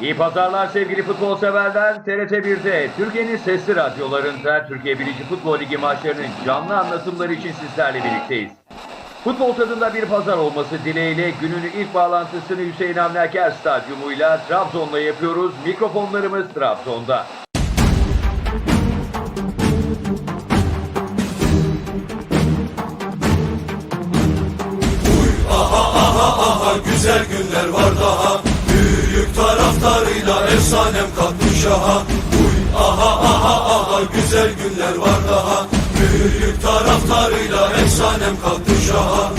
İyi pazarlar sevgili futbol severler. TRT 1'de Türkiye'nin sesli radyolarında Türkiye 1. Futbol Ligi maçlarının canlı anlatımları için sizlerle birlikteyiz. Futbol tadında bir pazar olması dileğiyle günün ilk bağlantısını Hüseyin Avni Aker Stadyumuyla Trabzon'la yapıyoruz. Mikrofonlarımız Trabzon'da. Aha güzel günler var daha Taraftarıyla efsanem kalktı şaha Uy aha aha aha güzel günler var daha. Büyük taraftarıyla efsanem kalktı şaha